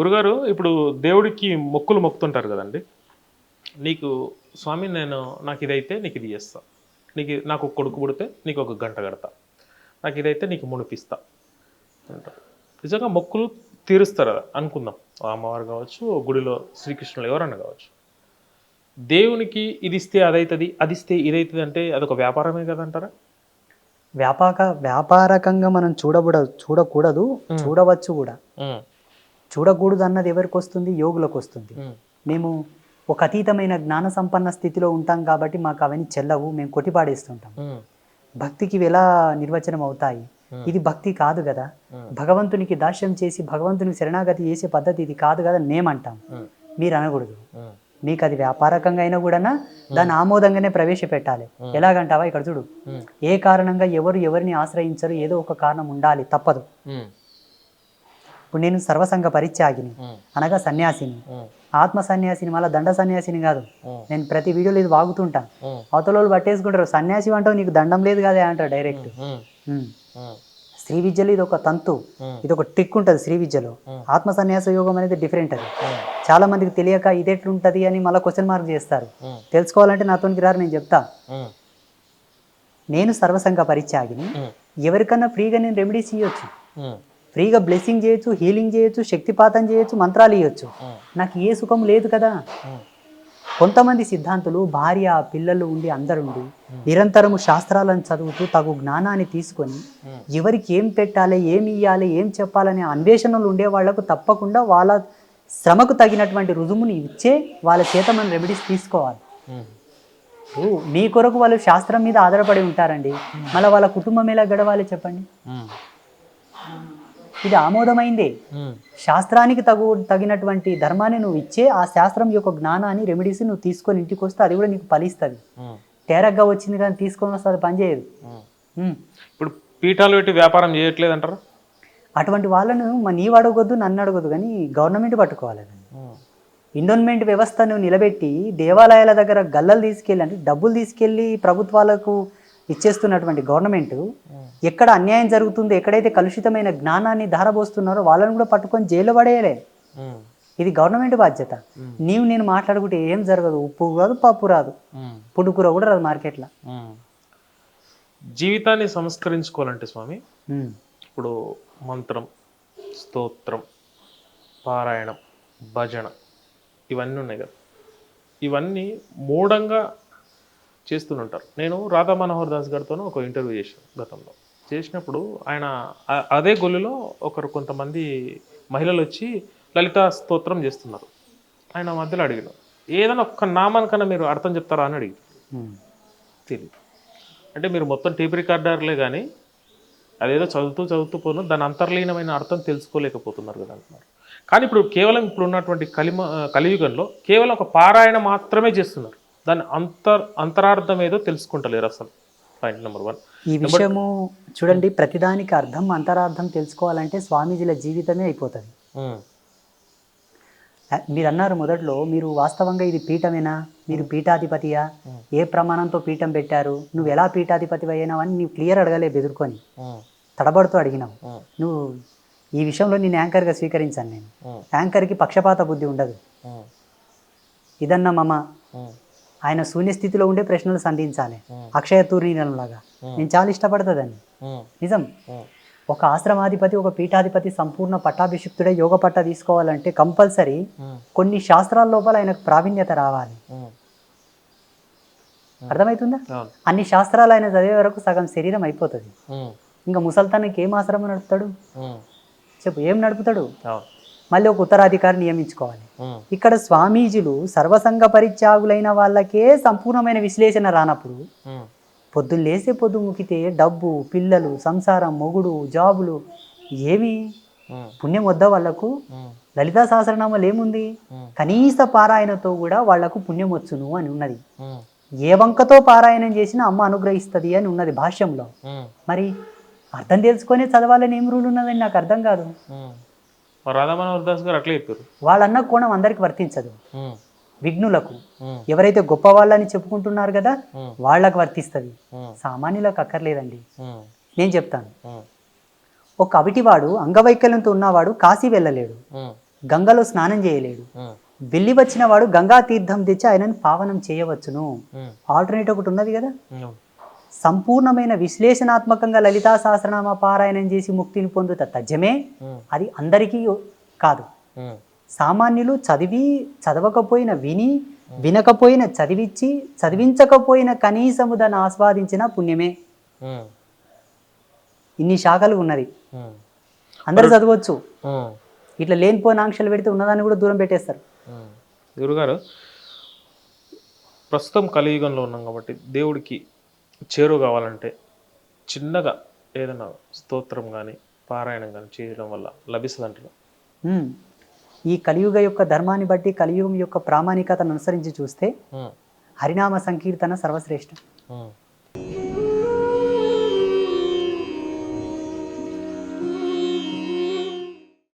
గురుగారు ఇప్పుడు దేవుడికి మొక్కులు మొక్కుతుంటారు కదండి. నీకు స్వామి నేను నాకు ఇదైతే నీకు ఇది చేస్తా. నీకు నాకు ఒక కొడుకు పుడితే నీకు ఒక గంట కడతా. నాకు ఇదైతే నీకు మునిపిస్తా. అంటారు నిజంగా మొక్కులు తీరుస్తారు కదా అనుకుందాం. అమ్మవారు కావచ్చు గుడిలో శ్రీకృష్ణులు ఎవరన్నా కావచ్చు. దేవునికి ఇది ఇస్తే అదైతుంది అది ఇస్తే ఇదైతుంది అంటే అదొక వ్యాపారమే కదంటారా? వ్యాపాక వ్యాపారకంగా మనం చూడబడ చూడకూడదు చూడవచ్చు కూడా. చూడకూడదు అన్నది ఎవరికి వస్తుంది యోగులకు వస్తుంది మేము ఒక అతీతమైన జ్ఞాన సంపన్న స్థితిలో ఉంటాం కాబట్టి మాకు అవన్నీ చెల్లవు. మేము కొట్టిపాడేస్తుంటాం. భక్తికి ఎలా నిర్వచనం అవుతాయి ఇది భక్తి కాదు కదా. భగవంతునికి దాస్యం చేసి భగవంతునికి శరణాగతి చేసే పద్ధతి ఇది కాదు కదా నేమంటాం మీరు అనకూడదు మీకు అది వ్యాపారకంగా అయినా కూడా దాన్ని ఆమోదంగానే ప్రవేశపెట్టాలి. ఎలాగంటావా? ఇక్కడ చూడు. ఏ కారణంగా ఎవరు ఎవరిని ఆశ్రయించరు? ఏదో ఒక కారణం ఉండాలి. తప్పదు. ఇప్పుడు నేను సర్వసంగ పరిత్యాగిని. అనగా సన్యాసిని. ఆత్మ సన్యాసిని మళ్ళీ దండ సన్యాసిని కాదు. నేను ప్రతి వీడియోలో ఇది వాగుతుంటాను ఉమ్, అవతల పట్టేసుకుంటారు. సన్యాసి అంటావు నీకు దండం లేదు కదా అంటారు డైరెక్ట్. శ్రీ విద్యలో ఇది ఒక తంతు. ఇది ఒక టిక్ ఉంటుంది శ్రీ విద్యలో. ఆత్మ సన్యాస యోగం అనేది డిఫరెంట్ అది. చాలా మందికి తెలియక ఇది ఎట్లుంటది అని మళ్ళీ క్వశ్చన్ మార్క్ చేస్తారు. తెలుసుకోవాలంటే నాతోనికి రారు నేను చెప్తా. నేను సర్వసంగ పరిత్యాగిని. ఎవరికన్నా ఫ్రీగా నేను రెమెడీస్ ఇవ్వచ్చు ఫ్రీగా బ్లెస్సింగ్ చేయొచ్చు హీలింగ్ చేయొచ్చు శక్తిపాతం చేయొచ్చు మంత్రాలు ఇవ్వచ్చు నాకు ఏ సుఖం లేదు కదా. కొంతమంది సిద్ధాంతులు భార్య పిల్లలు ఉండి అందరుండి నిరంతరము శాస్త్రాలను చదువుతూ తగు జ్ఞానాన్ని తీసుకొని. ఎవరికి ఏం పెట్టాలి ఏమి ఇవ్వాలి ఏం చెప్పాలనే అన్వేషణలు ఉండే వాళ్ళకు తప్పకుండా వాళ్ళ శ్రమకు తగినటువంటి రుజుముని ఇచ్చే వాళ్ళ చేత మనం రెమెడీస్ తీసుకోవాలి. మీ కొరకు వాళ్ళు శాస్త్రం మీద ఆధారపడి ఉంటారండి. మళ్ళీ వాళ్ళ కుటుంబం ఎలా గడవాలి చెప్పండి? ఇది ఆమోదమైందే. శాస్త్రానికి తగు తగినటువంటి ధర్మాన్ని నువ్వు ఇచ్చే ఆ శాస్త్రం యొక్క జ్ఞానాన్ని రెమెడీస్ నువ్వు తీసుకొని ఇంటికి వస్తే అది కూడా నీకు ఫలిస్తుంది. తేరగ్గా వచ్చింది కానీ తీసుకొని వస్తే అది పనిచేయదు. ఇప్పుడు పీఠాలు పెట్టి వ్యాపారం చేయట్లేదు అంటారా అటువంటి వాళ్ళను మ- నీవు అడగొద్దు నన్ను అడగొద్దు కానీ గవర్నమెంట్ పట్టుకోవాలి ఇండోన్మెంట్ వ్యవస్థ నువ్వు నిలబెట్టి దేవాలయాల దగ్గర గల్లలు తీసుకెళ్ళి అంటే డబ్బులు తీసుకెళ్ళి ప్రభుత్వాలకు ఇచ్చేస్తున్నటువంటి గవర్నమెంట్ ఎక్కడ అన్యాయం జరుగుతుందో ఎక్కడైతే కలుషితమైన జ్ఞానాన్ని ధారపోస్తున్నారో వాళ్ళని కూడా పట్టుకొని జైల్లో పడేయలే ఇది గవర్నమెంట్ బాధ్యత. నీవు నేను మాట్లాడుకుంటే ఏం జరగదు. ఉప్పు రాదు పప్పు రాదు. పుడుకూర కూడా రాదు మార్కెట్లో జీవితాన్ని సంస్కరించుకోవాలంటే స్వామి ఇప్పుడు మంత్రం స్తోత్రం పారాయణం భజన ఇవన్నీ ఉన్నాయి కదా. ఇవన్నీ మూఢంగా చేస్తుంటారు నేను రాధా మనోహర్ దాస్ గారితో ఒక ఇంటర్వ్యూ చేశాను గతంలో. చేసినప్పుడు ఆయన అదే గొల్లులో ఒకరు కొంతమంది మహిళలు వచ్చి లలిత స్తోత్రం చేస్తున్నారు. ఆయన మధ్యలో అడిగిన ఏదైనా ఒక్క నామానికన్నా మీరు అర్థం చెప్తారా? అని అడిగి తెలియదు అంటే మీరు మొత్తం టేప్ రికార్డర్లే కానీ అదేదో చదువుతూ చదువుతూ పోను దాని అంతర్లీనమైన అర్థం తెలుసుకోలేకపోతున్నారు కదా అంటున్నారు. కానీ ఇప్పుడు కేవలం ఇప్పుడు ఉన్నటువంటి కలిమ కలియుగంలో కేవలం ఒక పారాయణ మాత్రమే చేస్తున్నారు. దాని అంతర్ అంతరార్థం ఏదో తెలుసుకుంటలేరు అసలు. పాయింట్ నెంబర్ వన్ ఈ విషయము చూడండి ప్రతిదానికి అర్థం అంతరార్థం తెలుసుకోవాలంటే స్వామీజీల జీవితమే అయిపోతుంది. ఆ, మీరు అన్నారు మొదట్లో మీరు వాస్తవంగా ఇది పీఠమేనా? మీరు పీఠాధిపతియా? ఏ ప్రమాణంతో పీఠం పెట్టారు? నువ్వు ఎలా పీఠాధిపతి అయినావు అని నువ్వు క్లియర్ అడగలే బెదుర్కొని తడబడుతూ అడిగినావు. నువ్వు ఈ విషయంలో నేను యాంకర్గా స్వీకరించాను నేను. యాంకర్కి పక్షపాత బుద్ధి ఉండదు. ఇదన్న మమ. ఆయన శూన్యస్థితిలో ఉండే ప్రశ్నలు సంధించాలి. అక్షయ తూర్ణీలంలాగా నేను చాలా ఇష్టపడుతుందండి నిజం. ఒక ఆశ్రమాధిపతి ఒక పీఠాధిపతి సంపూర్ణ పట్టాభిషిక్తుడే యోగ పట్ట తీసుకోవాలంటే కంపల్సరీ కొన్ని శాస్త్రాల లోపల ఆయనకు ప్రావీణ్యత రావాలి. అర్థమవుతుందా అన్ని శాస్త్రాలు ఆయన చదివే వరకు సగం శరీరం అయిపోతుంది. ఇంకా ముసల్తానికి ఏం ఆశ్రమం నడుపుతాడు? చెప్పు ఏం నడుపుతాడు? మళ్ళీ ఒక ఉత్తరాధికారి నియమించుకోవాలి. ఇక్కడ స్వామీజీలు సర్వసంగ పరిత్యాగులైన వాళ్ళకే సంపూర్ణమైన విశ్లేషణ రానప్పుడు పొద్దున్న లేసే పొద్దు ముక్కితే డబ్బు పిల్లలు సంసారం మొగుడు జాబులు ఏమి పుణ్యం వద్దా వాళ్ళకు లలితా సహస్రనామాలు ఏముంది? కనీస పారాయణతో కూడా వాళ్ళకు పుణ్యం వచ్చును అని ఉన్నది. ఏ వంకతో పారాయణం చేసినా అమ్మ అనుగ్రహిస్తుంది అని ఉన్నది భాష్యంలో. మరి అర్థం తెలుసుకొని చదవాలని ఏం రూల్ ఉన్నదని నాకు అర్థం కాదు. దాస్ గారు అట్లే చెప్పారు. వాళ్ళన్న కోణం అందరికి వర్తించదు. విఘ్నులకు. ఎవరైతే గొప్ప వాళ్ళని చెప్పుకుంటున్నారు కదా వాళ్ళకు వర్తిస్తుంది. సామాన్యులకు అక్కర్లేదండి. నేను చెప్తాను. ఒక అవిటివాడు అంగవైకల్యంతో ఉన్నవాడు కాశీ వెళ్ళలేడు. గంగలో స్నానం చేయలేడు. వెళ్ళి వచ్చిన వాడు గంగా తీర్థం తెచ్చి ఆయనను పావనం చేయవచ్చును. ఆల్టర్నేట్ ఒకటి ఉన్నది కదా? సంపూర్ణమైన విశ్లేషణాత్మకంగా లలితా సహస్రనామ పారాయణం చేసి ముక్తిని పొందుత తజ్జమే అది అందరికీ కాదు. సామాన్యులు చదివి చదవకపోయిన విని వినకపోయిన చదివించి చదివించకపోయిన కనీసము దాన్ని ఆస్వాదించిన పుణ్యమే. ఇన్ని శాఖలు ఉన్నది. అందరు చదవచ్చు. ఇట్లా లేనిపోయిన ఆంక్షలు పెడితే ఉన్నదాన్ని కూడా దూరం పెట్టేస్తారు. గురుగారు ప్రస్తుతం కలియుగంలో ఉన్నాం కాబట్టి దేవుడికి చేరువ కావాలంటే చిన్నగా ఏదైనా స్తోత్రం కానీ పారాయణం కానీ చేయడం వల్ల లభిస్తుంది అంటారు. ఈ కలియుగ యొక్క ధర్మాన్ని బట్టి కలియుగం యొక్క ప్రామాణికతను అనుసరించి చూస్తే హరినామ సంకీర్తన సర్వశ్రేష్టం.